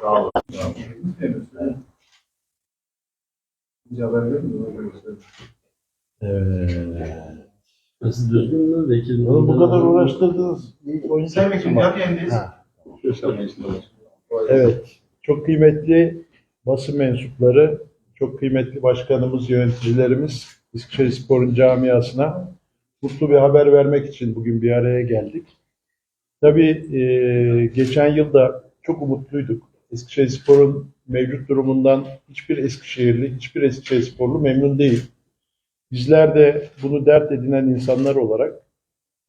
Sağ olun. Bir haber verir mi? Ona göre söyleyeyim. Evet. Nasıl düzgün mü? Vekil mi? Oğlum bu kadar uğraştırdınız. Yap. Ha, Sosyal meclisinde var. Evet. Çok kıymetli basın mensupları, çok kıymetli başkanımız, yöneticilerimiz Eskişehir Spor'un camiasına mutlu bir haber vermek için bugün bir araya geldik. Tabii e, geçen yılda çok umutluyduk. Eskişehir Spor'un mevcut durumundan hiçbir Eskişehirli, hiçbir Eskişehir Sporlu memnun değil. Bizler de bunu dert edinen insanlar olarak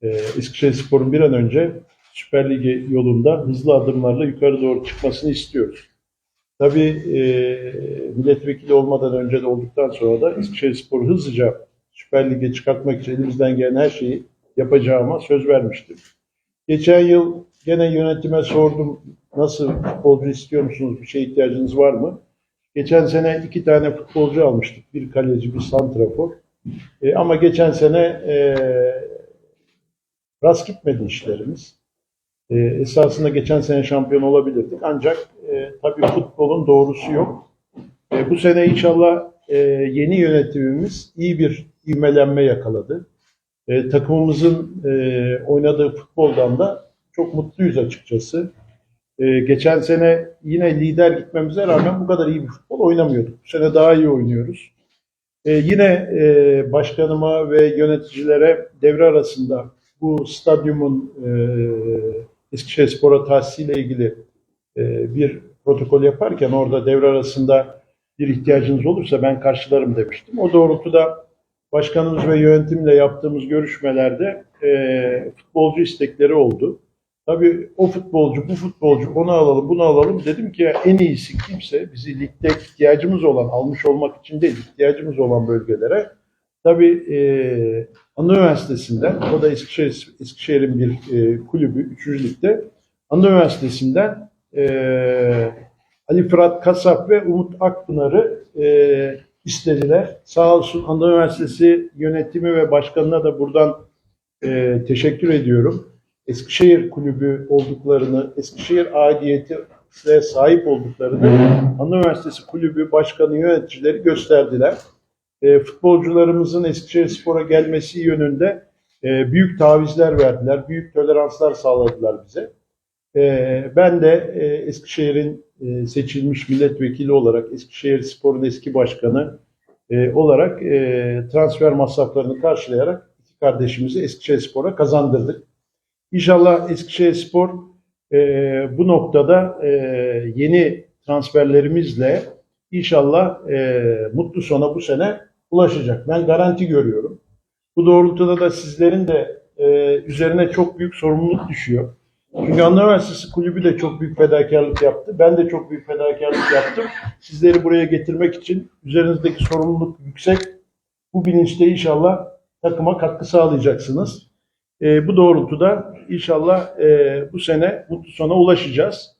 e, Eskişehir Spor'un bir an önce Süper Lig yolunda hızlı adımlarla yukarı doğru çıkmasını istiyoruz. Tabii e, milletvekili olmadan önce de olduktan sonra da Eskişehir Spor'u hızlıca Süper Lig'e çıkartmak için elimizden gelen her şeyi yapacağıma söz vermiştim. Geçen yıl gene yönetime sordum nasıl futbolcu istiyor musunuz, bir şeye ihtiyacınız var mı? Geçen sene iki tane futbolcu almıştık. Bir kaleci, bir santrafor. E, ama geçen sene e, rast gitmedi işlerimiz. E, esasında geçen sene şampiyon olabilirdik. Ancak e, tabii futbolun doğrusu yok. E, bu sene inşallah e, yeni yönetimimiz iyi bir ivmelenme yakaladı. E, takımımızın e, oynadığı futboldan da çok mutluyuz açıkçası. E, geçen sene yine lider gitmemize rağmen bu kadar iyi bir futbol oynamıyorduk. Bu sene daha iyi oynuyoruz. E, yine e, başkanıma ve yöneticilere devre arasında bu stadyumun e, Eskişehirspor'a tahsisiyle ilgili e, bir protokol yaparken orada devre arasında bir ihtiyacınız olursa ben karşılarım demiştim. O doğrultuda başkanımız ve yönetimle yaptığımız görüşmelerde e, futbolcu istekleri oldu. Tabii o futbolcu, bu futbolcu, onu alalım, bunu alalım. Dedim ki en iyisi kimse bizi ligde ihtiyacımız olan, almış olmak için değil, ihtiyacımız olan bölgelere Tabii e, Anadolu Üniversitesi'nden, o da Eskişehir, Eskişehir'in bir e, kulübü, 3. ligde. Anadolu Üniversitesi'nden e, Ali Fırat Kasap ve Umut Akpınar'ı e, istediler. Sağ olsun Anadolu Üniversitesi yönetimi ve başkanına da buradan e, teşekkür ediyorum. Eskişehir kulübü olduklarını, Eskişehir aidiyeti sahip olduklarını Anadolu Üniversitesi kulübü başkanı yöneticileri gösterdiler e, futbolcularımızın Eskişehirspor'a gelmesi yönünde e, büyük tavizler verdiler, büyük toleranslar sağladılar bize. E, ben de e, Eskişehir'in e, seçilmiş milletvekili olarak, Eskişehir Spor'un eski başkanı e, olarak e, transfer masraflarını karşılayarak iki kardeşimizi Eskişehirspor'a kazandırdık. İnşallah Eskişehirspor e, bu noktada e, yeni transferlerimizle İnşallah e, mutlu sona bu sene ulaşacak. Ben garanti görüyorum. Bu doğrultuda da sizlerin de e, üzerine çok büyük sorumluluk düşüyor. Çünkü Anadolu Üniversitesi Kulübü de çok büyük fedakarlık yaptı. Ben de çok büyük fedakarlık yaptım. Sizleri buraya getirmek için üzerinizdeki sorumluluk yüksek. Bu bilinçle inşallah takıma katkı sağlayacaksınız. E, bu doğrultuda inşallah e, bu sene mutlu sona ulaşacağız.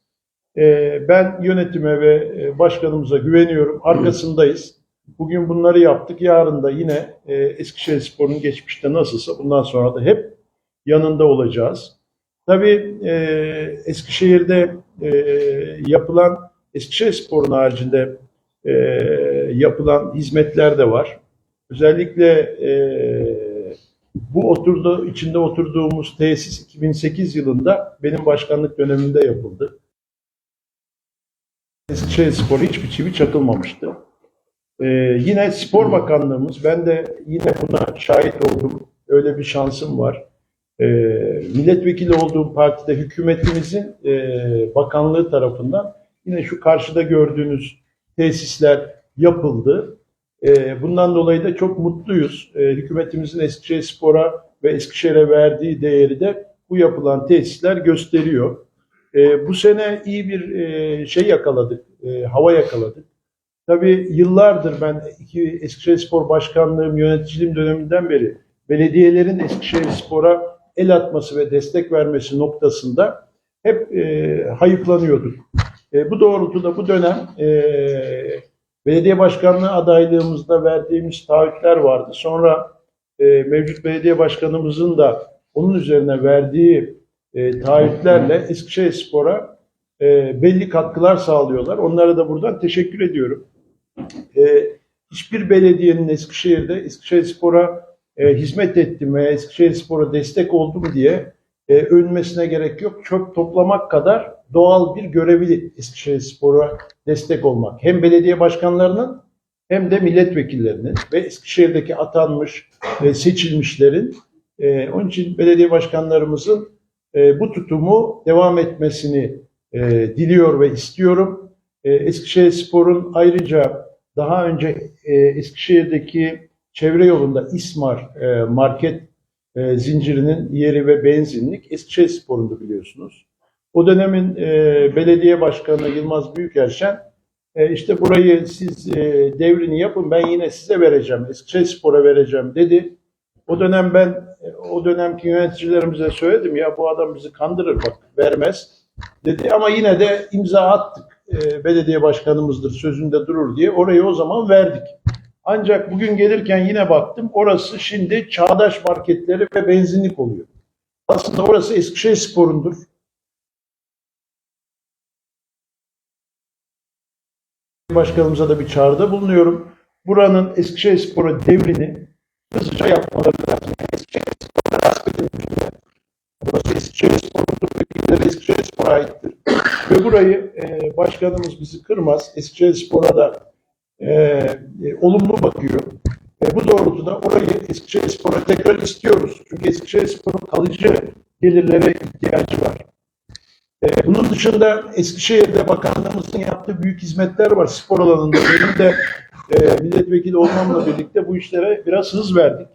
Ee, ben yönetime ve e, başkanımıza güveniyorum. Arkasındayız. Bugün bunları yaptık. Yarın da yine e, Eskişehirspor'un geçmişte nasılsa bundan sonra da hep yanında olacağız. Tabii e, Eskişehir'de e, yapılan Eskişehirspor'un haricinde e, yapılan hizmetler de var. Özellikle e, bu oturdu içinde oturduğumuz tesis 2008 yılında benim başkanlık döneminde yapıldı. Eskişehirspor hiçbir çivi çakılmamıştı. Ee, yine Spor Bakanlığımız, ben de yine buna şahit oldum. Öyle bir şansım var. Ee, milletvekili olduğum partide hükümetimizin e, bakanlığı tarafından yine şu karşıda gördüğünüz tesisler yapıldı. Ee, bundan dolayı da çok mutluyuz. Ee, hükümetimizin Eskişehirspor'a ve Eskişehir'e verdiği değeri de bu yapılan tesisler gösteriyor. E, bu sene iyi bir e, şey yakaladık, e, hava yakaladık. Tabii yıllardır ben iki Eskişehirspor Başkanlığım, yöneticiliğim döneminden beri belediyelerin Eskişehirspor'a el atması ve destek vermesi noktasında hep e, hayıflanıyorduk. Bu doğrultuda bu dönem belediye başkanlığı adaylığımızda verdiğimiz taahhütler vardı. Sonra e, mevcut belediye başkanımızın da onun üzerine verdiği e, taahhütlerle Eskişehirspor'a e, belli katkılar sağlıyorlar. Onlara da buradan teşekkür ediyorum. E, hiçbir belediyenin Eskişehir'de Eskişehirspor'a e, hizmet ettim veya Eskişehirspor'a destek oldum diye e, övünmesine gerek yok. Çöp toplamak kadar doğal bir görevi Eskişehirspor'a destek olmak. Hem belediye başkanlarının hem de milletvekillerinin ve Eskişehir'deki atanmış e, seçilmişlerin e, onun için belediye başkanlarımızın e, bu tutumu devam etmesini e, diliyor ve istiyorum. E, Eskişehirspor'un ayrıca daha önce e, Eskişehir'deki çevre yolunda İsmar e, market e, zincirinin yeri ve benzinlik Eskişehirspor'undu biliyorsunuz. O dönemin e, belediye başkanı Yılmaz Büyükerşen e, işte burayı siz e, devrini yapın ben yine size vereceğim, Eskişehirspor'a vereceğim dedi. O dönem ben e, o dönemki yöneticilerimize söyledim ya bu adam bizi kandırır bak vermez dedi ama yine de imza attık. E, belediye başkanımızdır sözünde durur diye orayı o zaman verdik. Ancak bugün gelirken yine baktım orası şimdi çağdaş marketleri ve benzinlik oluyor. Aslında orası Eskişehir Spor'undur. Başkanımıza da bir çağrıda bulunuyorum. Buranın Eskişehir Spor'a devrini hızlıca yapmaları lazım. Eskişehir Spor'a edilmişler. Burası Eskişehir Spor'undur. Bilgileri Eskişehir Spor'a aittir. Ve burayı e, başkanımız bizi kırmaz. Eskişehir Spor'a da e, e, olumlu bakıyor. Ve bu doğrultuda orayı Eskişehir Spor'a tekrar istiyoruz. Çünkü Eskişehir Spor'un kalıcı gelirlere ihtiyacı var. E, bunun dışında Eskişehir'de bakanlığımızın yaptığı büyük hizmetler var spor alanında. Benim de e, milletvekili olmamla birlikte bu işlere biraz hız verdik.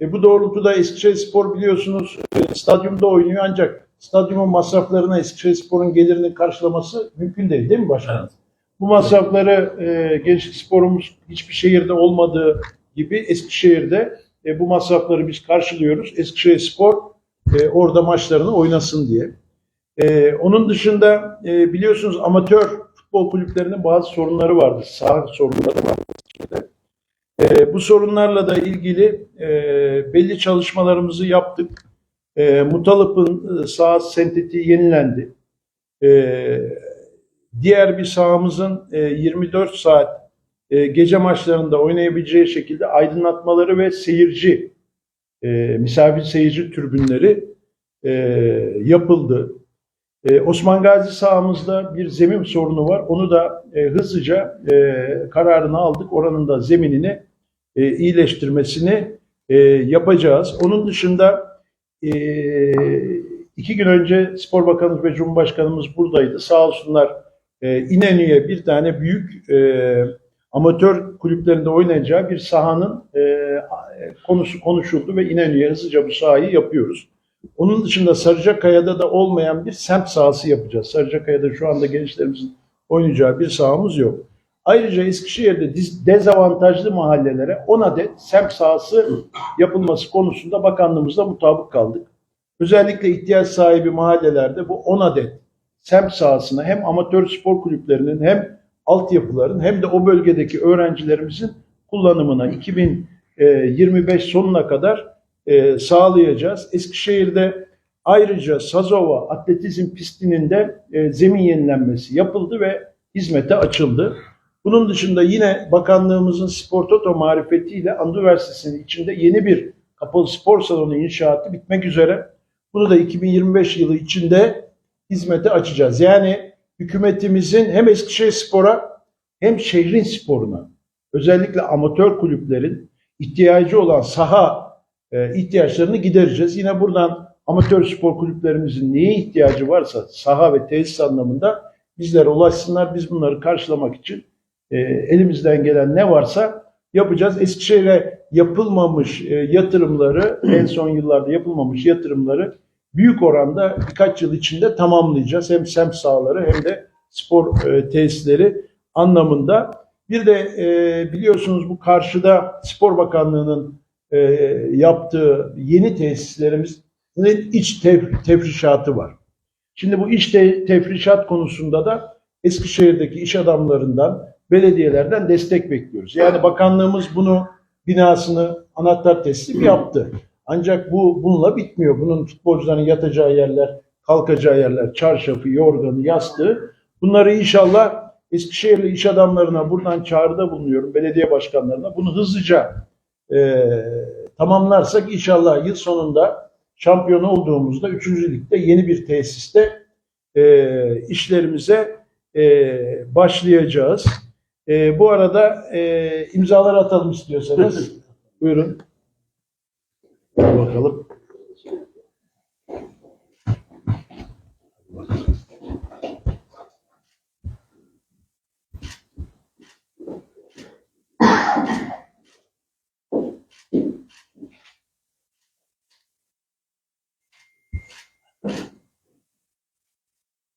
E, bu doğrultuda Eskişehir Spor biliyorsunuz e, stadyumda oynuyor ancak stadyumun masraflarına Eskişehir Spor'un gelirini karşılaması mümkün değil değil mi başkanım? Evet. Bu masrafları e, gençlik sporumuz hiçbir şehirde olmadığı gibi Eskişehir'de e, bu masrafları biz karşılıyoruz. Eskişehir Spor e, orada maçlarını oynasın diye. E, onun dışında e, biliyorsunuz amatör futbol kulüplerinin bazı sorunları vardı. Sağ sorunları var. Eskişehir'de. E, bu sorunlarla da ilgili e, belli çalışmalarımızı yaptık. E, Mutalıp'ın e, saha sentetiği yenilendi. E, diğer bir sahamızın e, 24 saat e, gece maçlarında oynayabileceği şekilde aydınlatmaları ve seyirci, e, misafir seyirci türbünleri e, yapıldı. E, Osman Gazi sahamızda bir zemin sorunu var. Onu da e, hızlıca e, kararını aldık. Oranın da zeminini e, iyileştirmesini e, yapacağız. Onun dışında e, iki gün önce Spor Bakanımız ve Cumhurbaşkanımız buradaydı. Sağ olsunlar e, İnönü'ye bir tane büyük e, amatör kulüplerinde oynayacağı bir sahanın e, konusu konuşuldu ve İnönü'ye hızlıca bu sahayı yapıyoruz. Onun dışında Sarıcakaya'da da olmayan bir semt sahası yapacağız. Sarıcakaya'da şu anda gençlerimizin oynayacağı bir sahamız yok. Ayrıca Eskişehir'de dezavantajlı mahallelere 10 adet semt sahası yapılması konusunda bakanlığımızla mutabık kaldık. Özellikle ihtiyaç sahibi mahallelerde bu 10 adet semt sahasına hem amatör spor kulüplerinin hem altyapıların hem de o bölgedeki öğrencilerimizin kullanımına 2025 sonuna kadar e, sağlayacağız. Eskişehir'de ayrıca Sazova atletizm pistinin de e, zemin yenilenmesi yapıldı ve hizmete açıldı. Bunun dışında yine bakanlığımızın Spor Toto marifetiyle Anadolu Üniversitesi'nin içinde yeni bir kapalı spor salonu inşaatı bitmek üzere. Bunu da 2025 yılı içinde hizmete açacağız. Yani hükümetimizin hem Eskişehir Spor'a hem şehrin sporuna özellikle amatör kulüplerin ihtiyacı olan saha e, ihtiyaçlarını gidereceğiz. Yine buradan amatör spor kulüplerimizin neye ihtiyacı varsa saha ve tesis anlamında bizlere ulaşsınlar. Biz bunları karşılamak için e, elimizden gelen ne varsa yapacağız. Eskişehir'e yapılmamış e, yatırımları, en son yıllarda yapılmamış yatırımları büyük oranda birkaç yıl içinde tamamlayacağız. Hem semt sahaları hem de spor e, tesisleri anlamında. Bir de e, biliyorsunuz bu karşıda Spor Bakanlığı'nın e, yaptığı yeni tesislerimizin iç tef- tefrişatı var. Şimdi bu iç te- tefrişat konusunda da Eskişehir'deki iş adamlarından, belediyelerden destek bekliyoruz. Yani bakanlığımız bunu binasını anahtar teslim yaptı. Ancak bu bununla bitmiyor. Bunun futbolcuların yatacağı yerler, kalkacağı yerler, çarşafı, yorganı, yastığı. Bunları inşallah Eskişehirli iş adamlarına buradan çağrıda bulunuyorum, belediye başkanlarına. Bunu hızlıca e, tamamlarsak inşallah yıl sonunda şampiyon olduğumuzda 3. ligde yeni bir tesiste e, işlerimize e, başlayacağız. E, bu arada e, imzalar atalım istiyorsanız. Buyurun. Bakalım.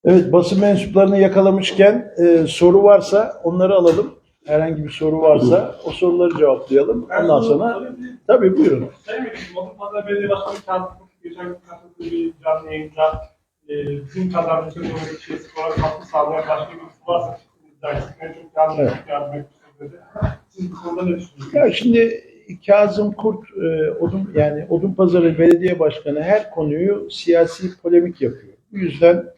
Evet, basın mensuplarını yakalamışken e, soru varsa onları alalım. Herhangi bir soru varsa o soruları cevaplayalım. Ondan sonra tabii buyurun. Sayın Vekilim, Odunpazarı Belediye Başkanı Kazım geçen gün katıldığı bir canlı yayında e, kadar bütün bu şey spora katkı sağlayan başka varsa iddia etsin. En çok Evet. yardım etmişsiniz dedi. Siz bu konuda ne düşünüyorsunuz? Ya şimdi Kazım Kurt, e, Odun yani Odunpazarı Belediye Başkanı her konuyu siyasi polemik yapıyor. Bu yüzden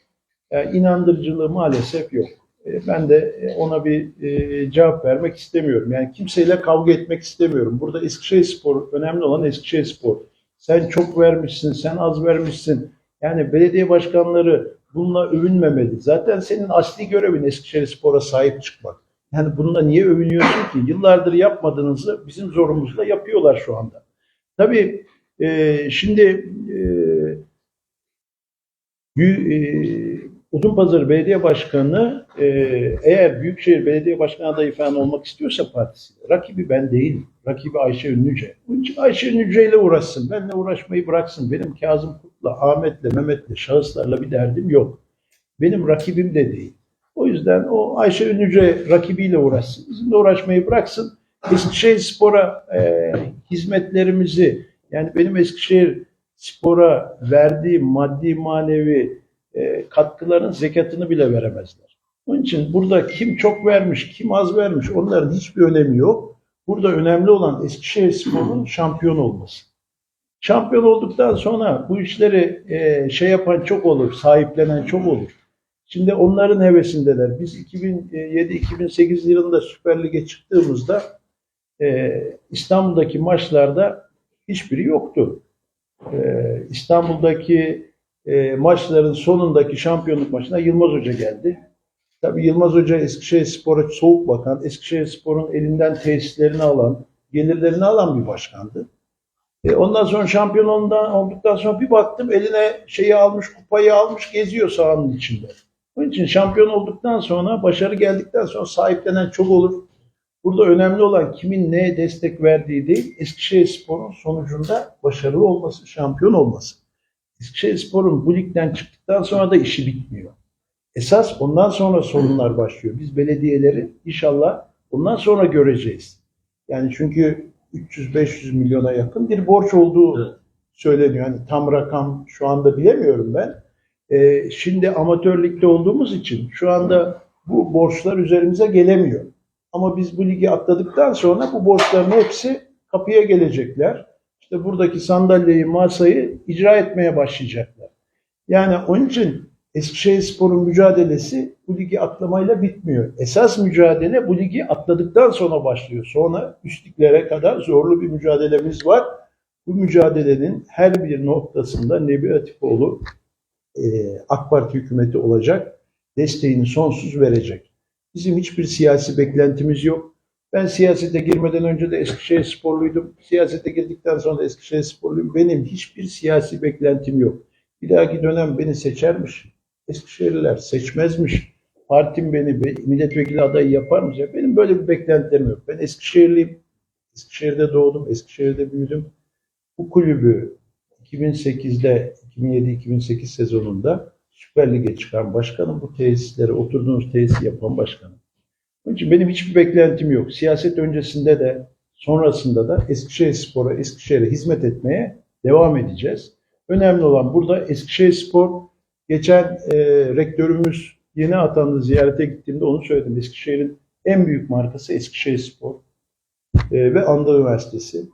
e, inandırıcılığı maalesef yok. E, ben de e, ona bir e, cevap vermek istemiyorum. Yani kimseyle kavga etmek istemiyorum. Burada Eskişehirspor, önemli olan Eskişehirspor. Sen çok vermişsin, sen az vermişsin. Yani belediye başkanları bununla övünmemeli. Zaten senin asli görevin Eskişehirspor'a sahip çıkmak. Yani bununla niye övünüyorsun ki? Yıllardır yapmadığınızı bizim zorumuzla yapıyorlar şu anda. Tabii e, şimdi e, e, Odunpazarı Belediye Başkanı e, eğer Büyükşehir Belediye Başkanı adayı falan olmak istiyorsa partisiyle rakibi ben değilim. Rakibi Ayşe Ünlüce. Onun için Ayşe Ünlüce ile uğraşsın. Benimle uğraşmayı bıraksın. Benim Kazım Kurt'la, Ahmet'le, Mehmet'le, şahıslarla bir derdim yok. Benim rakibim de değil. O yüzden o Ayşe Ünlüce rakibiyle uğraşsın. Bizimle uğraşmayı bıraksın. Eskişehir Spor'a e, hizmetlerimizi yani benim Eskişehir Spor'a verdiği maddi manevi e, katkıların zekatını bile veremezler. Onun için burada kim çok vermiş, kim az vermiş onların hiçbir önemi yok. Burada önemli olan Eskişehir Spor'un şampiyon olması. Şampiyon olduktan sonra bu işleri e, şey yapan çok olur, sahiplenen çok olur. Şimdi onların hevesindeler. Biz 2007-2008 yılında Süper Lig'e çıktığımızda e, İstanbul'daki maçlarda hiçbiri yoktu. E, İstanbul'daki e, maçların sonundaki şampiyonluk maçına Yılmaz Hoca geldi. Tabii Yılmaz Hoca Eskişehir Spor'a soğuk bakan, Eskişehir Spor'un elinden tesislerini alan, gelirlerini alan bir başkandı. E, ondan sonra şampiyon olduktan sonra bir baktım eline şeyi almış, kupayı almış, geziyor sahanın içinde. Onun için şampiyon olduktan sonra, başarı geldikten sonra sahiplenen çok olur. Burada önemli olan kimin neye destek verdiği değil, Eskişehirspor'un sonucunda başarılı olması, şampiyon olması. Eskişehirspor'un bu ligden çıktıktan sonra da işi bitmiyor. Esas ondan sonra sorunlar başlıyor. Biz belediyeleri inşallah ondan sonra göreceğiz. Yani çünkü 300-500 milyona yakın bir borç olduğu Evet. söyleniyor. Yani tam rakam şu anda bilemiyorum ben. Ee, şimdi amatör ligde olduğumuz için şu anda bu borçlar üzerimize gelemiyor. Ama biz bu ligi atladıktan sonra bu borçların hepsi kapıya gelecekler. İşte buradaki sandalyeyi, masayı icra etmeye başlayacaklar. Yani onun için Eskişehirspor'un mücadelesi bu ligi atlamayla bitmiyor. Esas mücadele bu ligi atladıktan sonra başlıyor. Sonra üst liglere kadar zorlu bir mücadelemiz var. Bu mücadelenin her bir noktasında Nebi Atipoğlu e, AK Parti hükümeti olacak. Desteğini sonsuz verecek. Bizim hiçbir siyasi beklentimiz yok. Ben siyasete girmeden önce de Eskişehir sporluydum. Siyasete girdikten sonra da Eskişehir sporluyum. Benim hiçbir siyasi beklentim yok. Bir dahaki dönem beni seçermiş. Eskişehirliler seçmezmiş. Partim beni be- milletvekili adayı yaparmış. Ya benim böyle bir beklentilerim yok. Ben Eskişehirliyim. Eskişehir'de doğdum. Eskişehir'de büyüdüm. Bu kulübü 2008'de 2007-2008 sezonunda Süper Lig'e çıkan başkanım. Bu tesisleri, oturduğunuz tesisi yapan başkanım. Onun için benim hiçbir beklentim yok. Siyaset öncesinde de sonrasında da Eskişehir Spor'a, Eskişehir'e hizmet etmeye devam edeceğiz. Önemli olan burada Eskişehir Spor geçen e, rektörümüz yeni atandı ziyarete gittiğimde onu söyledim. Eskişehir'in en büyük markası Eskişehir Spor e, ve Anda Üniversitesi.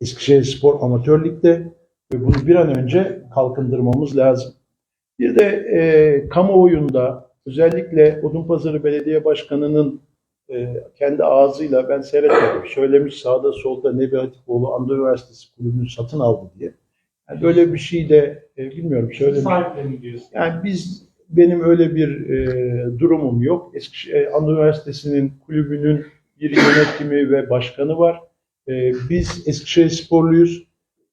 Eskişehir Spor Amatör Lig'de ve bunu bir an önce kalkındırmamız lazım. Bir de e, kamuoyunda özellikle Odunpazarı Belediye Başkanı'nın e, kendi ağzıyla ben seyretmedim. Söylemiş sağda solda Nebi Hatipoğlu Anadolu Üniversitesi kulübünü satın aldı diye. Yani böyle bir şey de e, bilmiyorum söylemiş. Diyorsun. Yani biz benim öyle bir e, durumum yok. Eskişehir Anadolu Üniversitesi'nin kulübünün bir yönetimi ve başkanı var. E, biz Eskişehir sporluyuz.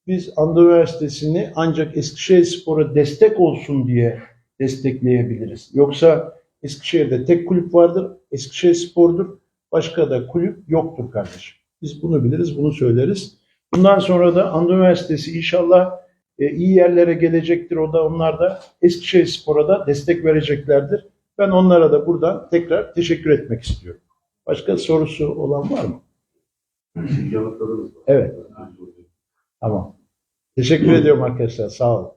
Biz Anadolu Üniversitesi'ni ancak Eskişehir Spor'a destek olsun diye destekleyebiliriz. Yoksa Eskişehir'de tek kulüp vardır. Eskişehir Spor'dur. Başka da kulüp yoktur kardeşim. Biz bunu biliriz, bunu söyleriz. Bundan sonra da Anadolu Üniversitesi inşallah e, iyi yerlere gelecektir. O da onlar da Eskişehir Spor'a da destek vereceklerdir. Ben onlara da buradan tekrar teşekkür etmek istiyorum. Başka sorusu olan var mı? Yanıtlarınız var. Evet. Tamam. Teşekkür ediyorum arkadaşlar. Sağ olun.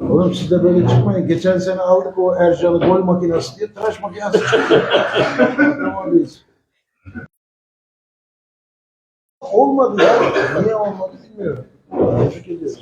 Oğlum siz de böyle çıkmayın. Geçen sene aldık o Ercan'ı gol makinesi diye tıraş makinesi çıktı. Olmadı ya. Niye olmadı bilmiyorum. Tebrik ediyorum.